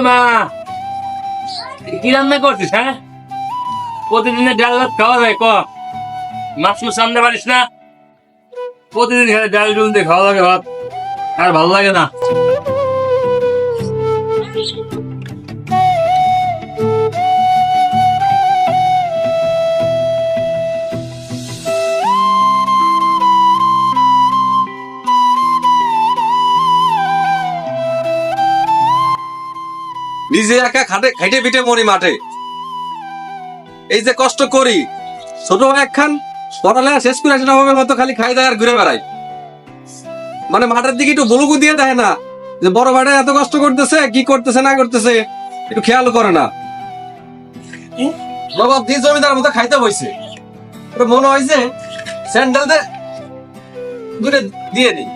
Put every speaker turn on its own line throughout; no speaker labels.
মা। কি রান্না করছিস হ্যাঁ? প্রতিদিনের ডাল খাওয়া যায়, ক? মাছ মুছ সামনে পারিস না? প্রতিদিন খেলে ডাল ডুল দিয়ে খাওয়া লাগে ভাত। আর ভালো লাগে না।
নিজে একা খাটে খাইটে পিটে মরি মাঠে। এই যে কষ্ট করি ছোট একখান পড়ালেখা শেষ করে আসে হবে মতো খালি খাই দেয় আর ঘুরে বেড়াই মানে মাঠের দিকে একটু বলুকু দিয়ে দেয় না যে বড় ভাইটা এত কষ্ট করতেছে কি করতেছে না করতেছে একটু খেয়াল করে না। বাবা দিয়ে জমিদার মতো খাইতে বইছে। ওটা মনে হয় যে স্যান্ডেল দিয়ে দিই।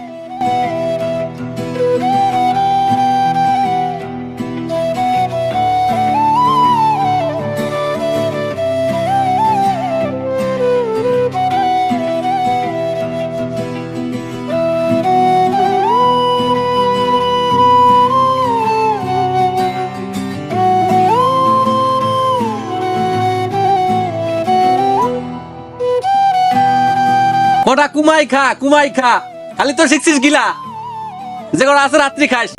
ওটা কুমাই খা কুমাই খা। খালি তো শিখছিস গিলা। যে কটা আছে, রাত্রি খাস।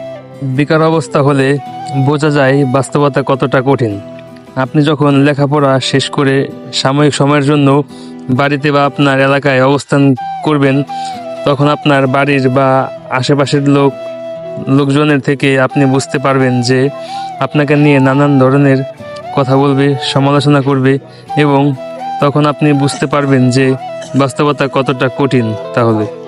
বেকার অবস্থা হলে বোঝা যায় বাস্তবতা কতটা কঠিন। আপনি যখন লেখাপড়া শেষ করে সাময়িক সময়ের জন্য বাড়িতে বা আপনার এলাকায় অবস্থান করবেন, তখন আপনার বাড়ির বা আশেপাশের লোক, লোকজনের থেকে আপনি বুঝতে পারবেন যে আপনাকে নিয়ে নানান ধরনের কথা বলবে, সমালোচনা করবে এবং তখন আপনি বুঝতে পারবেন যে বাস্তবতা কতটা কঠিন তাহলে।